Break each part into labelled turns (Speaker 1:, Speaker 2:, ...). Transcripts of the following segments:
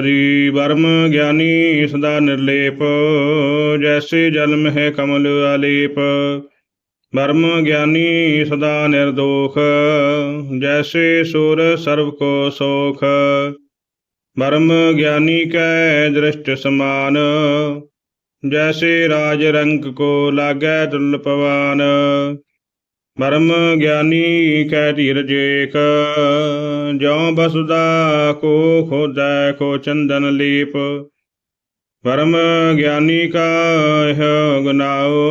Speaker 1: ਸ਼੍ਰੀ worm ਗਿਆਨੀ ਸਦਾ ਨਿਰਲੇਪ, ਜੈਸੇ ਜਨਮ ਹੈ ਕਮਲ ਆਲੇਪ। ਵਰਮ ਗਿਆਨੀ ਸਦਾ ਨਿਰਦੋਖ, ਜੈਸੇ ਸੁਰ ਸਰਬ ਕੋ ਸੋਖ। ਵਰਮ ਗਿਆਨੀ ਕੈ ਦ੍ਰਿਸ਼ਟ ਸਮਾਨ, ਜੈਸੇ ਰਾਜ ਰੰਗ ਕੋ ਲਾਗੈ ਦੁਲਪਵਾਨ ਪਵਾਨ ਗਿਆਨੀ ਕੈ ਧੀਰਜ ਏਕ ਜਿਉ ਬਸੁਦਾ ਕੋ ਖੋਦੈ, ਕੋ ਚੰਦਨ ਲੀਪ। ਪਰਮ ਗਿਆਨੀ ਕਾ ਇਹ ਗੁਨਾਓ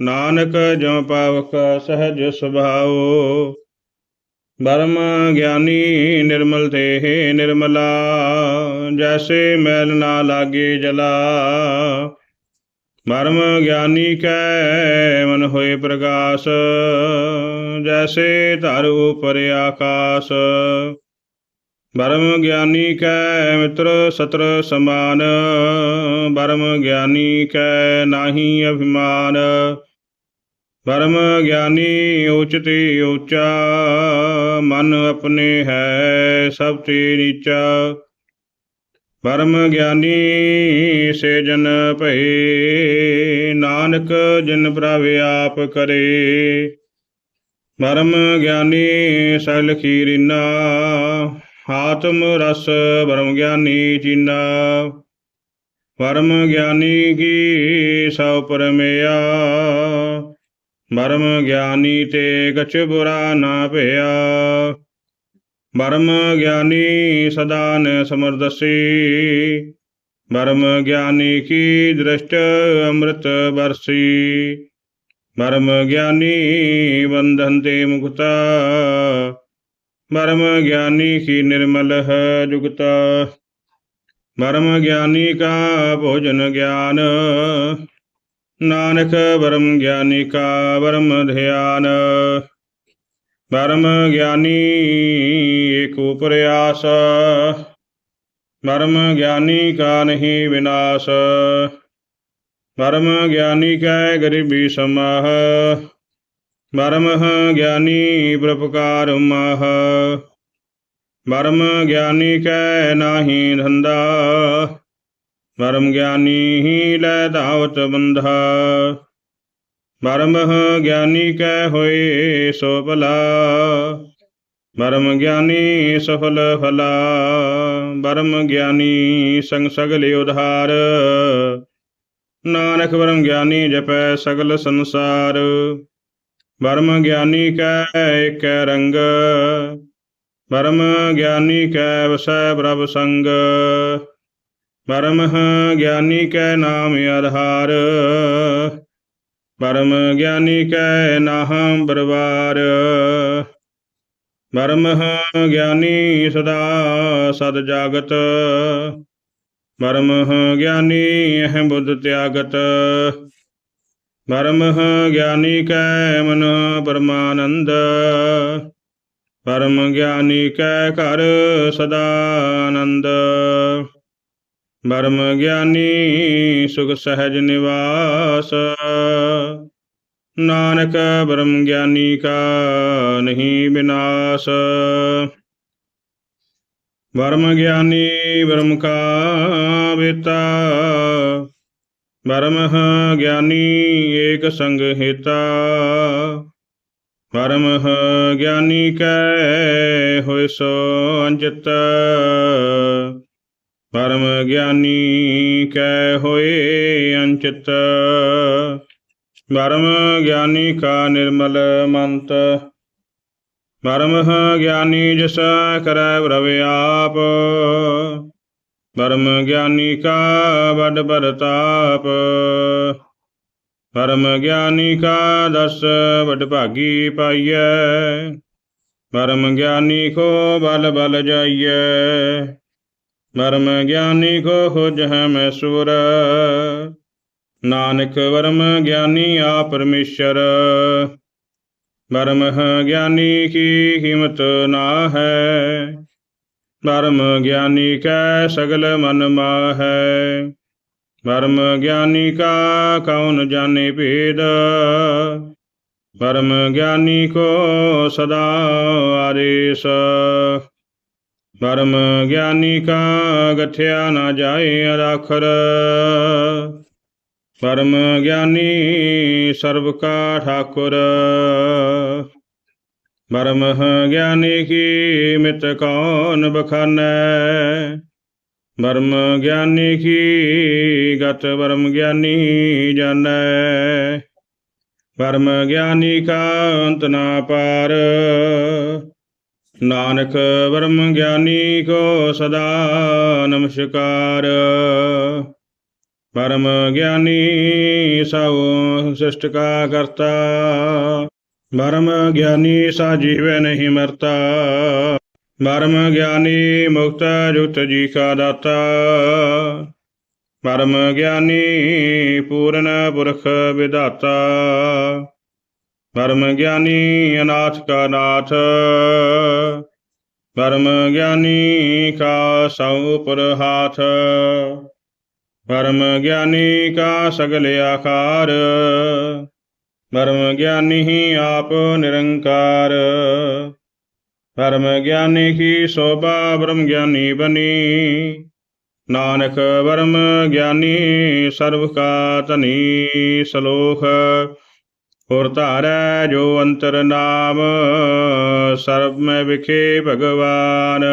Speaker 1: ਨਾਨਕ ਜਿਉ ਪਾਵਕ ਸਹਜ ਸੁਭਾਓ। ਬਰਮ ਗਿਆਨੀ ਨਿਰਮਲ ਤੇ ਨਿਰਮਲਾ, ਜੈਸੇ ਮੈਲ ਨਾ ਲਾਗੇ ਜਲਾ। ਮਰਮ ਗਿਆਨੀ ਕੈ ਮਨ ਹੋਏ ਪ੍ਰਗਾਸ, ਜੈਸੇ ਧਰ ਉਪਰ ਆਕਾਸ। ਬਰਮ ਗਿਆਨੀ ਕੈ ਮਿੱਤਰ ਸਤਰ ਸਮਾਨ, ਬਰਮ ਗਿਆਨੀ ਕੈ ਨਾਹੀ ਅਭਿਮਾਨ। ਬਰਮ ਗਿਆਨੀ ਉਚਤੇ ਉਚਾ, ਮਨ ਆਪਣੇ ਹੈ ਸਭ ਤੇ ਨੀਚਾ। ਪਰਮ ਗਿਆਨੀ ਸੇ ਜਨ ਭਏ, ਨਾਨਕ ਜਿਨ ਪ੍ਰਭ ਆਪ ਕਰੇ। ਪਰਮ ਗਿਆਨੀ ਸਲ ਖੀਰਿਨਾ ਆਤਮ ਰਸ ਪਰਮ ਗਿਆਨੀ ਚੀਨਾ। ਪਰਮ ਗਿਆਨੀ ਕੀ ਸਉ ਪਰਮਿਆ, ਪਰਮ ਗਿਆਨੀ ਤੇ ਗਚ ਬੁਰਾ ਨਾ ਭਇਆ। ਬਰਮ ਗਿਆਨੀ ਸਦਾ ਨ ਸਮਰਦਸੀ। ਬਰਮ ਗਿਆਨੀ ਕੀ ਦ੍ਰਿਸ਼ਟ ਅੰਮ੍ਰਿਤ ਬਰਸੀ। ਬਰਮ ਗਿਆਨੀ ਬੰਧਨ ਤੇ ਮੁਕਤਾ। ਬਰਮ ਗਿਆਨੀ ਕੀ ਨਿਰਮਲ ਹੈ ਜੁਗਤਾ। ਬਰਮ ਗਿਆਨੀ ਕਾ ਭੋਜਨ ਗਿਆਨ। ਨਾਨਕ ਬਰਮ ਗਿਆਨੀ ਕਾ ਬਰਮ ਧਿਆਨ। ਪਰਮ ਗਿਆਨੀ ਏਕ ਉਪਰਿਆਸ ਪਰਮ ਗਿਆਨੀ ਕਾ ਨਹੀਂ ਵਿਨਾਸ਼, ਪਰਮ ਗਿਆਨੀ ਕੈ ਗਰੀਬੀ ਸਮਾਹ, ਪਰਮ ਗਿਆਨੀ ਪ੍ਰਪਕਾਰ ਮਾਹ, ਪਰਮ ਗਿਆਨੀ ਕੈ ਨਾਹੀ ਧੰਦਾ, ਪਰਮ ਗਿਆਨੀ ਹੀ ਲੈ ਧਾਵਤ ਬੰਧਾ। ਪਰਮ ਗਿਆਨੀ ਕੈ ਹੋਏ ਸੋ ਭਲਾ। ਪਰਮ ਗਿਆਨੀ ਸਫਲ ਫਲਾ ਪਰਮ ਗਿਆਨੀ ਸੰਗ ਸਗਲ ਉਧਾਰ। ਨਾਨਕ ਬਰਮ ਗਿਆਨੀ ਜਪੈ ਸਗਲ ਸੰਸਾਰ। ਪਰਮ ਗਿਆਨੀ ਕੈ ਏਕੈ ਰੰਗ। ਪਰਮ ਗਿਆਨੀ ਕੈ ਵਸੈ ਪ੍ਰਭ ਸੰਗ। ਬਰਮ ਗਿਆਨੀ ਕੈ ਨਾਮ ਆਧਾਰ। ਪਰਮ ਗਿਆਨੀ ਕੈ ਨਾਹੰ ਬਰਵਾਰ ਪਰਮ ਗਿਆਨੀ ਸਦਾ ਸਦ ਜਾਗਤ। ਪਰਮ ਗਿਆਨੀ ਅਹ ਬੁੱਧ ਤਿਆਗਤ। ਪਰਮ ਗਿਆਨੀ ਕੈ ਮਨ ਪਰਮਾਨੰਦ। ਪਰਮ ਗਿਆਨੀ ਕੈ ਘਰ ਸਦਾ ਆਨੰਦ। ਪਰਮ ਗਿਆਨੀ ਸੁਖ ਸਹਿਜ ਨਿਵਾਸ। ਨਾਨਕ ਬ੍ਰਹਮ ਗਿਆਨੀ ਕਾ ਨਹੀਂ ਬਿਨਾਸ਼। ਬਰਮ ਗਿਆਨੀ ਬ੍ਰਹਮ ਕਾ ਵੇਤਾ ਬਰਮ ਗਿਆਨੀ ਏਕ ਸੰਗ ਹੇਤਾ। ਪਰਮ ਗਿਆਨੀ ਕੈ ਹੋਇ ਸੋ ਅੰਜਤ। ਪਰਮ ਗਿਆਨੀ ਕੈ ਹੋਏ ਅੰਚਿਤ ਪਰਮ ਗਿਆਨੀ ਕਾ ਨਿਰਮਲ ਮੰਤ। ਪਰਮ ਗਿਆਨੀ ਜਿਸ ਕਰੈ ਪ੍ਰਭ ਆਪ। ਪਰਮ ਗਿਆਨੀ ਕਾ ਬੜ ਬਰਤਾਪ ਪਰਮ ਗਿਆਨੀ ਕਾ ਦਸ ਵਡ ਭਾਗੀ ਪਾਈਐ। ਪਰਮ ਗਿਆਨੀ ਕੋ ਬਲ ਬਲ ਜਾਈਐ। ਬਰਮ ਗਿਆਨੀ ਕੋ ਖੋਜਹਿ ਮੈਂ ਨਾਨਕ ਵਰਮ ਗਿਆਨੀ ਆ ਪਰਮੇਸ਼ਰ। ਪਰਮ ਗਿਆਨੀ ਕੀ ਹਿੰਮਤ ਨਾ ਹੈ ਪਰਮ ਗਿਆਨੀ ਕੈ ਸਗਲ ਮਨ ਮਾਹੈ। ਪਰਮ ਗਿਆਨੀ ਕਾ ਕੌਣ ਜਾਣੇ ਭੇਦ? ਪਰਮ ਗਿਆਨੀ ਕੋ ਸਦਾ ਆਰੇਸ ਪਰਮ ਗਿਆਨੀ ਕਾ ਗਠਿਆ ਨਾ ਜਾਏ ਅਰਾਖਰ। ਪਰਮ ਗਿਆਨੀ ਸਰਬ ਕਾ ਠਾਕੁਰ। ਪਰਮ ਗਿਆਨੀ ਕੀ ਮਿਤ ਕੌਣ ਬਖਾਨੈ? ਬਰਮ ਗਿਆਨੀ ਕੀ ਗਤ ਬਰਮ ਗਿਆਨੀ ਜਾਣੈ? ਬਰਮ ਗਿਆਨੀ ਕਾ ਅੰਤ ਨਾ ਪਾਰ। ਨਾਨਕ ਬਰਮ ਗਿਆਨੀ ਕੋ ਸਦਾ ਨਮਸਕਾਰ। ਪਰਮ ਗਿਆਨੀ ਸਭ ਸ੍ਰਿਸ਼ਟ ਕਾ ਕਰਤਾ। ਬਰਮ ਗਿਆਨੀ ਸਾ ਜੀਵੈ ਨਹੀਂ ਮਰਤਾ। ਪਰਮ ਗਿਆਨੀ ਮੁਕਤ ਜੁਗਤ ਜੀ ਕਾ ਦਾਤਾ। ਪਰਮ ਗਿਆਨੀ ਪੂਰਨ ਪੁਰਖ ਵਿਦਾਤਾ ਪਰਮ ਗਿਆਨੀ ਅਨਾਥ ਕਾ ਨਾਥ। ਪਰਮ ਗਿਆਨੀ ਕਾ ਸਭ ਉਪਰ ਹਾਥ। ਪਰਮ ਗਿਆਨੀ ਕਾ ਸਗਲ ਆਕਾਰ ਪਰਮ ਗਿਆਨੀ ਹੀ ਆਪ ਨਿਰੰਕਾਰ। ਪਰਮ ਗਿਆਨੀ ਕੀ ਸੋਭਾ ਬ੍ਰਹਮ ਗਿਆਨੀ ਬਨੀ ਨਾਨਕ ਬਰਮ ਗਿਆਨੀ ਸਰਬ ਕਾ ਧਨੀ ਸਲੋਖ ਹੋਰ ਧਾਰੈ ਜੋ ਅੰਤਰ ਨਾਮ, ਸਰਬ ਮੈਂ ਵਿਖੇ ਭਗਵਾਨ।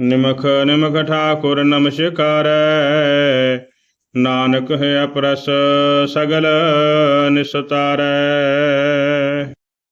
Speaker 1: ਨਿਮਖ ਨਿਮਖ ਠਾਕੁਰ ਨਮਸਕਾਰੈ। ਨਾਨਕ ਹੈ ਅਪਰਸ ਸਗਲ ਨਿਸਤਾਰੈ।